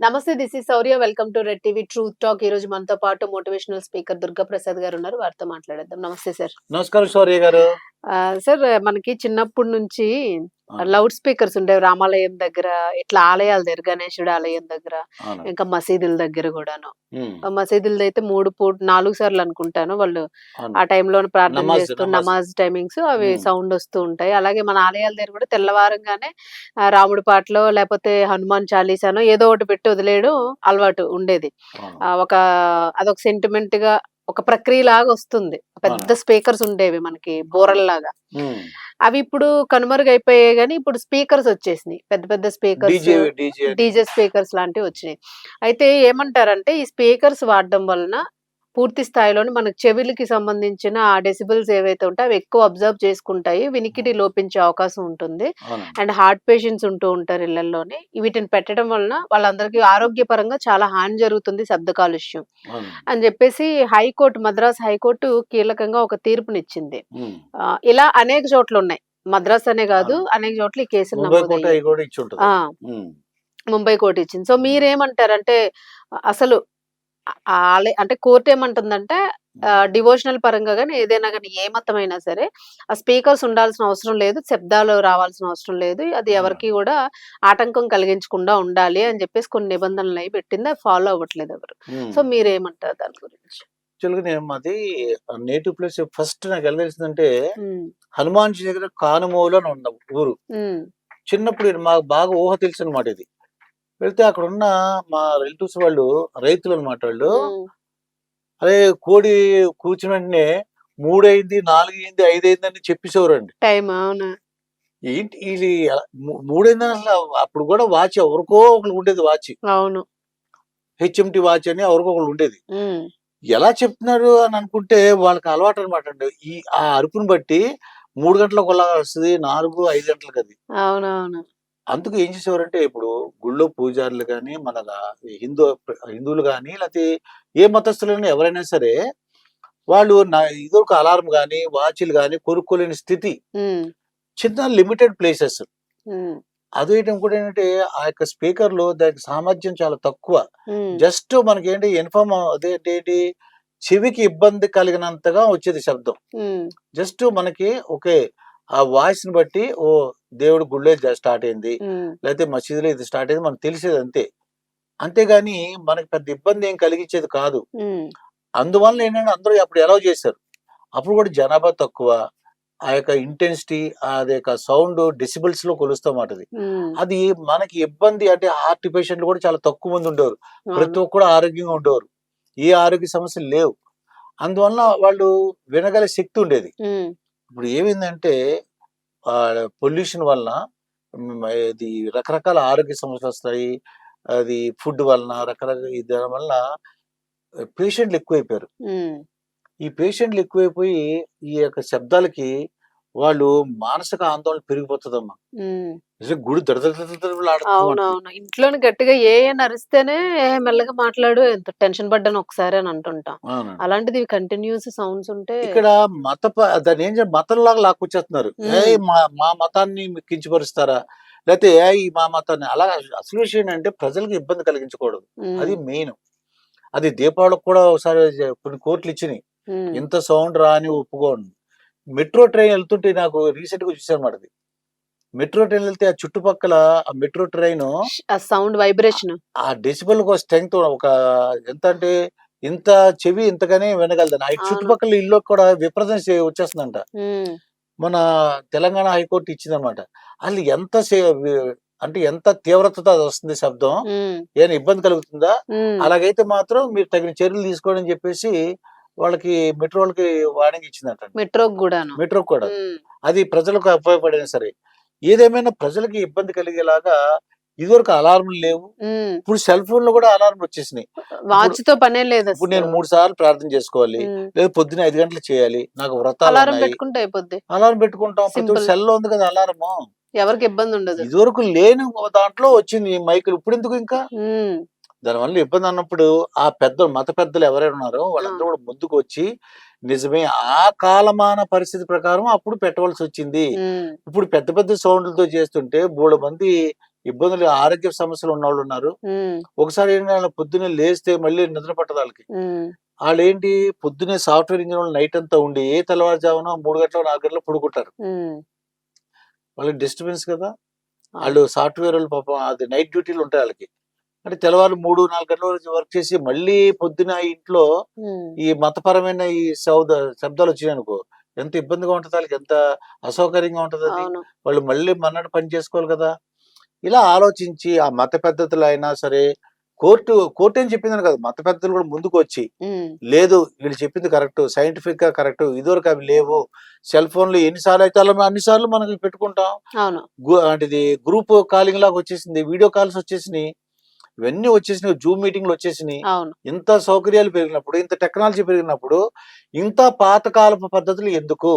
నమస్తే this is Sourya welcome to Red TV truth talk ఈ రోజు మనతో పాటు మోటివేషనల్ స్పీకర్ దుర్గా ప్రసాద్ గారు ఉన్నారు. వారితో మాట్లాడేద్దాం. నమస్తే సార్ నమస్కారం శౌర్య గారు. సార్ మనకి చిన్నప్పటి నుంచి లౌడ్ స్పీకర్స్ ఉండేవి. రామాలయం దగ్గర ఇట్లా ఆలయాల దగ్గర గణేశుడు ఆలయం దగ్గర. ఇంకా మసీదుల దగ్గర కూడాను. మసీదులది అయితే మూడు పూట నాలుగు సార్లు అనుకుంటాను. వాళ్ళు. ఆ టైంలో ప్రార్థన చేస్తూ నమాజ్. టైమింగ్స్ అవి. సౌండ్ వస్తూ ఉంటాయి. అలాగే మన ఆలయాల దగ్గర కూడా తెల్లవారంగానే రాముడి పాటలో లేకపోతే హనుమాన్ చాలీసానో ఏదో ఒకటి పెట్టి వదిలేయడం అలవాటు ఉండేది. ఒక అదొక సెంటిమెంట్గా ఒక ప్రక్రియ లాగా వస్తుంది. పెద్ద స్పీకర్స్ ఉండేవి మనకి బోరల్లాగా. అవి ఇప్పుడు కనుమరుగైపోయాయి కానీ ఇప్పుడు స్పీకర్స్ వచ్చేసినాయి. పెద్ద పెద్ద స్పీకర్స్ డీజే స్పీకర్స్ లాంటివి వచ్చినాయి. అయితే ఏమంటారంటే ఈ స్పీకర్స్ వాడడం వలన పూర్తి స్థాయిలోని మనకు చెవులకి సంబంధించిన డెసిబుల్స్ ఏవైతే ఉంటాయో అవి ఎక్కువ అబ్జర్వ్ చేసుకుంటాయి. వినికిడి లోపించే అవకాశం ఉంటుంది. అండ్ హార్ట్ పేషెంట్స్ ఉంటూ ఉంటారు ఇళ్ళలోని వీటిని పెట్టడం వలన వాళ్ళందరికీ ఆరోగ్యపరంగా చాలా హాని జరుగుతుంది శబ్ద కాలుష్యం. అని చెప్పేసి హైకోర్టు మద్రాస్ హైకోర్టు కీలకంగా ఒక తీర్పునిచ్చింది. ఇలా అనేక చోట్ల ఉన్నాయి మద్రాస్ అనే కాదు. అనేక చోట్ల ఈ కేసులు ముంబై కోర్టు ఇచ్చింది. సో మీరేమంటారంటే అసలు ఆ- ఆ ఆలయ అంటే కోర్టు ఏమంటుందంటే డివోషనల్ పరంగా కానీ ఏదైనా కానీ ఏ మతమైనా సరే ఆ స్పీకర్స్ ఉండాల్సిన అవసరం లేదు శబ్దాలు రావాల్సిన అవసరం లేదు అది. ఎవరికి కూడా ఆటంకం కలిగించకుండా ఉండాలి అని చెప్పేసి కొన్ని నిబంధనలు అవి పెట్టింది ఫాలో అవ్వట్లేదు ఎవరు. సో మీరేమంటారు దాని గురించి? యాక్చువల్గా మాది నేటివ్ ప్లేస్ ఫస్ట్ నాకు ఎలా తెలిసిందంటే హనుమాన్ దగ్గర కానుమూలు అని ఉన్న ఊరు. చిన్నప్పుడు మాకు బాగా ఊహ తెలుసు అనమాట ఇది. వెళ్తే అక్కడ ఉన్న మా రిలేటివ్స్ వాళ్ళు రైతులు అనమాట వాళ్ళు అరే కోడి కూర్చుని వెంటనే మూడైంది నాలుగైంది ఐదైంది అని చెప్పేసేవారండి. టైం అవునా? ఏంటి ఇది అలా- మూ- మూడైందని అసలు అప్పుడు కూడా వాచ్ ఎవరికో ఒకరికి ఉండేది వాచ్. అవును. హెచ్ఎంటి వాచ్ అని ఎవరికో ఒకరు ఉండేది. ఎలా చెప్తున్నారు అని అనుకుంటే వాళ్ళకి అలవాటు అనమాట అండి. ఈ ఆ అరుపుని బట్టి మూడు గంటలకు ఒకలా వస్తుంది నాలుగు ఐదు గంటలకు అది అవునవును. అందుకు ఏం చేసేవారంటే ఇప్పుడు గుళ్ళో పూజారులు కానీ మన హిందూ హిందువులు కానీ లేకపోతే ఏ మతస్థులైనా ఎవరైనా సరే వాళ్ళు నా ఇదొక అలారం కానీ వాచ్లు కానీ కొనుక్కోలేని స్థితి. చిన్న లిమిటెడ్ ప్లేసెస్. ఉమ్, అదేయటం కూడా ఏంటంటే ఆ యొక్క స్పీకర్లో దానికి సామర్థ్యం చాలా తక్కువ. జస్ట్ మనకి ఏంటి ఇన్ఫార్మ్ అదేంటి చెవికి ఇబ్బంది కలిగినంతగా వచ్చేది శబ్దం. జస్ట్ మనకి ఓకే ఆ వాయిస్ని బట్టి ఓ దేవుడు గుళ్ళే స్టార్ట్ అయింది. లేకపోతే మసీదులో ఇది స్టార్ట్ అయింది. మనకు తెలిసేది అంతే. అంతేగాని మనకి పెద్ద ఇబ్బంది ఏం కలిగించేది కాదు. అందువల్ల ఏంటంటే అందరూ అప్పుడు ఎలా చేశారు. అప్పుడు కూడా జనాభా తక్కువ. ఆ యొక్క ఇంటెన్సిటీ అది యొక్క సౌండ్ డెసిబుల్స్లో కొలుస్తామాట అది. అది మనకి ఇబ్బంది అంటే హార్ట్ పేషెంట్లు కూడా చాలా తక్కువ మంది ఉండేవారు. ప్రతి. ఒక్కరు ఆరోగ్యంగా ఉండేవారు. ఏ ఆరోగ్య సమస్యలు లేవు. అందువల్ల వాళ్ళు వినగల శక్తి ఉండేది. ఇప్పుడు ఏమైందంటే పొల్యూషన్ వలన ఇది రకరకాల ఆరోగ్య సమస్యలు వస్తాయి అది ఫుడ్ వలన రకరకాల దాని వల్ల పేషెంట్లు ఎక్కువైపోయారు. ఈ పేషెంట్లు ఎక్కువైపోయి ఈ యొక్క శబ్దాలకి వాళ్ళు మానసిక ఆందోళన పెరిగిపోతుందమ్మా. గుడి. అవునవును ఇంట్లోని గట్టిగా ఏ ఏ నరిస్తేనే "ఏ, మెల్లగా మాట్లాడు ఎంత టెన్షన్ పడ్డాను ఒకసారి అని అంటుంటాం. అలాంటిది కంటిన్యూస్ సౌండ్స్ ఉంటే ఇక్కడ మత దాన్ని ఏం చేయాలి? మతంలాగా లాక్కొచ్చేస్తున్నారు. మా మా మతాన్ని కించపరుస్తారా? లేకపోతే ఏ ఈ మా మతాన్ని? అలా అసలు విషయం ఏంటంటే ప్రజలకు ఇబ్బంది కలిగించకూడదు. అది మెయిన్. అది దీపావళికి కూడా ఒకసారి కొన్ని కోర్టులు ఇచ్చినాయి. ఇంత సౌండ్ రాని ఒప్పుకోండి. మెట్రో ట్రైన్ వెళ్తుంటే నాకు రీసెంట్గా చూసాను మాట మెట్రో ట్రైన్ వెళ్తే ఆ చుట్టుపక్కల ఆ మెట్రో ట్రైన్ ఆ సౌండ్ వైబ్రేషన్. ఆ డెసిబల్ ఒక స్ట్రెంగ్త్ ఒక ఎంత అంటే ఇంత చెవి ఇంతగానే వినగలదని ఆ. చుట్టుపక్కల ఇల్లు కూడా విపరీతం చే- వచ్చేస్తుందంట. మన తెలంగాణ హైకోర్టు ఇచ్చిందనమాట అసలు ఎంత అంటే ఎంత తీవ్రతతో అది వస్తుంది శబ్దం? ఏమైనా ఇబ్బంది కలుగుతుందా? అలాగైతే మాత్రం మీరు తగిన చర్యలు తీసుకోండి అని చెప్పేసి వాళ్ళకి మెట్రో వాళ్ళకి వార్నింగ్ ఇచ్చిందంట మెట్రో కూడాను. మెట్రో కూడా. అది ప్రజలకు ఉపయోగపడినా సరే. ఏదేమైనా ప్రజలకి ఇబ్బంది కలిగేలాగా ఇదివరకు అలారంలు లేవు. ఇప్పుడు సెల్ ఫోన్లో కూడా అలారం వచ్చేసినాయి. వాచ్తో పనే లేదు ఇప్పుడు నేను మూడు సార్లు ప్రార్థన చేసుకోవాలి. లేదా పొద్దున ఐదు గంటలు చేయాలి. నాకు వ్రతాలు అలారం పెట్టుకుంటే అయిపోద్ది. అలారం పెట్టుకుంటాం. ప్రతి. సెల్లో ఉంది కదా అలారము. ఎవరికి ఇబ్బంది ఉండదు. ఇదివరకు లేని దాంట్లో వచ్చింది మైకులు. ఇప్పుడు ఎందుకు ఇంకా? దానివల్ల ఇబ్బంది అన్నప్పుడు ఆ పెద్ద మత పెద్దలు ఎవరైనా ఉన్నారో వాళ్ళందరూ కూడా ముందుకు వచ్చి నిజమే ఆ కాలమాన పరిస్థితి ప్రకారం అప్పుడు పెట్టవలసి వచ్చింది. ఇప్పుడు పెద్ద పెద్ద సౌండ్లతో చేస్తుంటే మూడు మంది ఇబ్బందులు ఆరోగ్య సమస్యలు ఉన్న వాళ్ళు ఉన్నారు ఒకసారి ఏంటంటే పొద్దున్నే లేస్తే మళ్ళీ నిద్ర పట్టదు వాళ్ళకి. వాళ్ళు ఏంటి పొద్దున్నే సాఫ్ట్వేర్ ఇంజనీర్ నైట్ అంతా ఉండి ఏ తెల్లవారుజామున మూడు గంటల నాలుగు గంటలు పడుకుంటారు. వాళ్ళకి డిస్టర్బెన్స్ కదా. వాళ్ళు సాఫ్ట్వేర్ వాళ్ళు పాపం అది నైట్ డ్యూటీలు ఉంటాయి వాళ్ళకి. అంటే తెల్లవారు మూడు నాలుగు గంటల వరకు వర్క్ చేసి మళ్ళీ పొద్దున ఇంట్లో ఈ మతపరమైన ఈ శబ్ద శబ్దాలు వచ్చినాయి అనుకో ఎంత ఇబ్బందిగా ఉంటది వాళ్ళకి ఎంత అసౌకర్యంగా ఉంటది అది. వాళ్ళు మళ్ళీ మన్నాడు పని చేసుకోవాలి కదా. ఇలా ఆలోచించి ఆ మత పెద్దతులు అయినా సరే కోర్టు కోర్టు ఏం చెప్పిందని కదా మత పెద్దలు కూడా ముందుకు వచ్చి లేదు వీళ్ళు చెప్పింది కరెక్ట్ సైంటిఫిక్గా కరెక్ట్ ఇదివరకు అవి లేవు. సెల్ ఫోన్లు ఎన్నిసార్లు అయితే అలా అన్నిసార్లు మనకి పెట్టుకుంటాం. అంటే గ్రూప్ కాలింగ్ లాగా వచ్చేసింది వీడియో కాల్స్ వచ్చేసినాయి. ఇవన్నీ వచ్చేసినాయి జూమ్ మీటింగ్లు వచ్చేసినాయి. ఇంత సౌకర్యాలు పెరిగినప్పుడు ఇంత టెక్నాలజీ పెరిగినప్పుడు ఇంత పాతకాలపు పద్ధతులు ఎందుకు?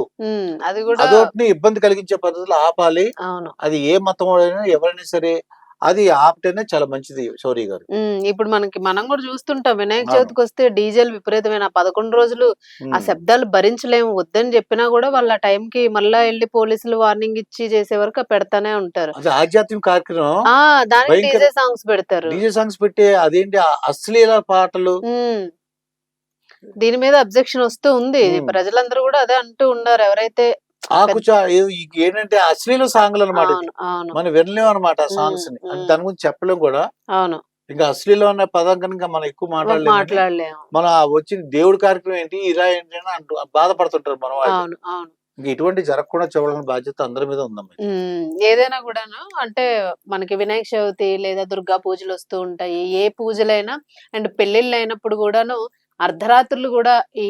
అది కూడా ఇబ్బంది కలిగించే పద్ధతులు ఆపాలి. అవును. అది ఏ మతం ఎవరైనా సరే అది ఆపితేనే చాలా మంచిది శౌరి గారు ఇప్పుడు మనకి మనం కూడా చూస్తుంటాం వినాయక. చవితికి వస్తే డీజేలు విపరీతమైన పదకొండు రోజులు ఆ. శబ్దాలు భరించలేము వద్దని చెప్పినా కూడా వాళ్ళ టైం కి మళ్ళా వెళ్ళి పోలీసులు వార్నింగ్ ఇచ్చి చేసే వరకు పెడతానే ఉంటారు ఆధ్యాత్మిక కార్యక్రమం ఆ దానికి డీజే సాంగ్స్ పెడతారు డీజే సాంగ్స్ పెట్టే అదేంటి అశ్లీల పాటలు. దీని మీద అబ్జెక్షన్ వస్తూ ఉంది. ప్రజలందరూ కూడా అదే అంటూ ఉన్నారు ఎవరైతే ఆకుచా ఏంటంటే అశ్లీల సాంగ్లు అనమాట మనం వినలేము అనమాట సాంగ్స్ని. దాని గురించి చెప్పలేము కూడా. అవును. ఇంకా అశ్లీలం అనే పదం కనుక మనం ఎక్కువ మాట్లాడలేము. మన వచ్చిన దేవుడి కార్యక్రమం ఏంటి ఇలా ఏంటి అని అంటూ బాధపడుతుంటారు మన వాళ్ళు. అవును ఇంకా ఇటువంటి జరగకుండా చూడాలని బాధ్యత అందరి మీద ఉందమ్మా ఏదైనా కూడాను అంటే మనకి వినాయక చవితి లేదా దుర్గా పూజలు వస్తూ ఉంటాయి. ఏ పూజలైనా అండ్ పెళ్ళిళ్ళు అయినప్పుడు కూడాను అర్ధరాత్రులు కూడా ఈ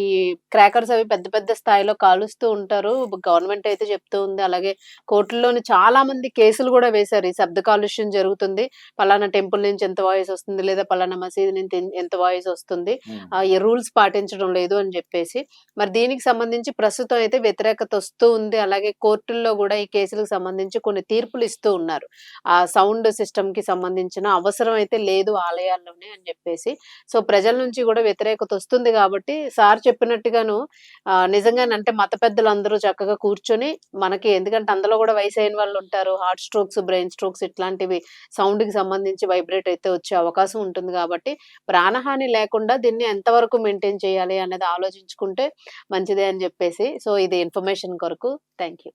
క్రాకర్స్ అవి పెద్ద పెద్ద స్థాయిలో కాలుస్తూ ఉంటారు. గవర్నమెంట్ అయితే చెప్తూ ఉంది. అలాగే కోర్టుల్లోని చాలా మంది కేసులు కూడా వేశారు. ఈ శబ్ద కాలుష్యం జరుగుతుంది. పలానా టెంపుల్ నుంచి ఎంత వాయిస్ వస్తుంది లేదా పలానా మసీదు నుంచి ఎంత వాయిస్ వస్తుంది. ఆ, ఈ రూల్స్ పాటించడం లేదు అని చెప్పేసి. మరి దీనికి సంబంధించి ప్రస్తుతం అయితే వ్యతిరేకత వస్తూ ఉంది. అలాగే కోర్టుల్లో కూడా ఈ కేసులకు సంబంధించి కొన్ని తీర్పులు ఇస్తూ ఉన్నారు. ఆ సౌండ్ సిస్టమ్కి సంబంధించిన అవసరం అయితే లేదు ఆలయాల్లోనే అని చెప్పేసి. సో ప్రజల నుంచి కూడా వ్యతిరేకత వస్తుంది కాబట్టి సార్ చెప్పినట్టుగాను నిజంగానంటే నిజంగానే అంటే మత పెద్దలు అందరూ చక్కగా కూర్చొని మనకి ఎందుకంటే అందులో కూడా వయసు అయిన వాళ్ళు ఉంటారు హార్ట్ స్ట్రోక్స్ బ్రెయిన్ స్ట్రోక్స్ ఇట్లాంటివి సౌండ్కి సంబంధించి వైబ్రేట్ అయితే వచ్చే అవకాశం ఉంటుంది కాబట్టి ప్రాణహాని లేకుండా దీన్ని ఎంతవరకు మెయింటైన్ చేయాలి అనేది ఆలోచించుకుంటే మంచిదే అని చెప్పేసి సో ఇది ఇన్ఫర్మేషన్ కొరకు. Thank you